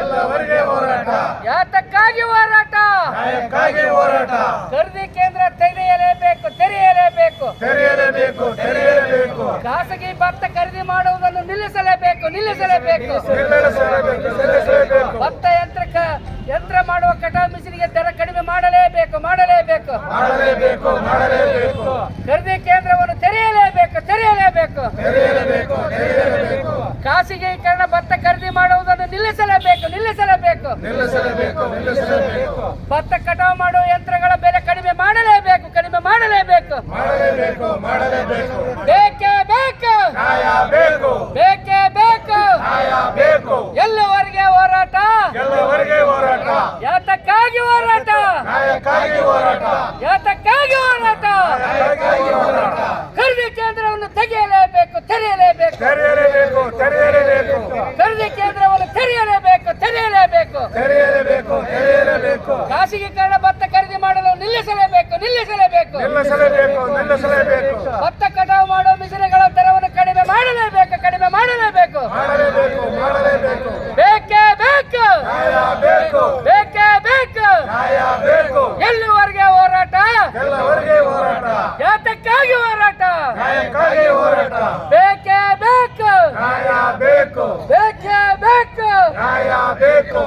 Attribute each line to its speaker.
Speaker 1: ಎಲ್ಲವರಿಗೆ ಹೋರಾಟ. ಯಾತಕ್ಕಾಗಿ ಹೋರಾಟ?
Speaker 2: ನ್ಯಾಯಕ್ಕಾಗಿ ಹೋರಾಟ.
Speaker 1: ಖರೀದಿ ಕೇಂದ್ರ ತೆರೆಯಲೇಬೇಕು ತೆರೆಯಲೇಬೇಕು.
Speaker 2: ತೆರೆಯಲೇಬೇಕು ತೆರೆಯಲೇಬೇಕು.
Speaker 1: ಖಾಸಗಿ ಭತ್ತ ಖರೀದಿ ಮಾಡುವುದನ್ನು ನಿಲ್ಲಿಸಲೇಬೇಕು ನಿಲ್ಲಿಸಲೇಬೇಕು. ಭತ್ತ ಯಂತ್ರ ಯಂತ್ರ ಮಾಡುವ ಕಟಾವು ಮಿಷಿನ್ಗೆ ದರ ಕಡಿಮೆ ಮಾಡಲೇಬೇಕು ಮಾಡಲೇಬೇಕು.
Speaker 2: ಮಾಡಲೇಬೇಕು ಮಾಡಲೇಬೇಕು.
Speaker 1: ಖರೀದಿ ಕೇಂದ್ರವನ್ನು ತೆರೆಯಲೇಬೇಕು. ತೆರೆಯಲೇಬೇಕು. ಖಾಸಗೀಕರಣ ಭತ್ತ ಖರೀದಿ ಮಾಡುವುದನ್ನು ನಿಲ್ಲಿಸಲೇಬೇಕು ನಿಲ್ಲಿಸಲೇಬೇಕು. ಭತ್ತ ಕಟಾವು ಮಾಡುವ ಯಂತ್ರಗಳ ಬೆಲೆ ಕಡಿಮೆ ಮಾಡಲೇಬೇಕು ಕಡಿಮೆ ಮಾಡಲೇಬೇಕು. ಬೇಕೇ ಬೇಕು.
Speaker 2: ಬೇಕು.
Speaker 1: ಬೇಕೇ ಎಲ್ಲವರೆಗೆ ಹೋರಾಟ. ಯಾತಕ್ಕಾಗಿ ಹೋರಾಟ? ಯಾತಕ್ಕಾಗಿ ಹೋರಾಟ? ಖರೀದಿ ಕೇಂದ್ರವನ್ನು ತೆಗೆಯಲೇಬೇಕು ತೆರೆಯಲೇಬೇಕು. ಖರೀದಿ ಕೇಂದ್ರವನ್ನು ತೆರೆಯಲೇಬೇಕು ತೆರೆಯಲೇಬೇಕು.
Speaker 2: ತೆರೆಯಲೇಬೇಕು ತೆರೆಯಲೇಬೇಕು.
Speaker 1: ಖಾಸಗೀಕರಣ ಭತ್ತ ಖರೀದಿ ಮಾಡಲು ನಿಲ್ಲಿಸಲೇಬೇಕು ನಿಲ್ಲಿಸಲೇಬೇಕು.
Speaker 2: ನಿಲ್ಲಿಸಲೇಬೇಕು ನಿಲ್ಲಿಸಲೇಬೇಕು.
Speaker 1: ಭತ್ತ ಕಟಾವು ಮಾಡುವ ಮಿಷಿನ್ಗಳ ದರವನ್ನು ಕಡಿಮೆ ಮಾಡಲೇಬೇಕು ಕಡಿಮೆ ಮಾಡಲೇಬೇಕು.
Speaker 2: ಮಾಡಲೇಬೇಕು ಮಾಡಲೇಬೇಕು.
Speaker 1: ಬೇಕೇ ಬೇಕು.
Speaker 2: ಬೇಕು.
Speaker 1: ಬೇಕೇ ಬೇಕು.
Speaker 2: ಬೇಕು.
Speaker 1: ಎಲ್ಲಿವರೆಗೆ ಹೋರಾಟ.
Speaker 2: ಎಲ್ಲವರಿಗೆ ಹೋರಾಟ
Speaker 1: ಯಾತಕ್ಕಾಗಿ ಹೋರಾಟ
Speaker 2: ನ್ಯಾಯಕ್ಕಾಗಿ ಹೋರಾಟ
Speaker 1: ಬೇಕೇ ಬೇಕು
Speaker 2: ನ್ಯಾಯ ಬೇಕು
Speaker 1: ಬೇಕೇ ಬೇಕು
Speaker 2: ನ್ಯಾಯ ಬೇಕು.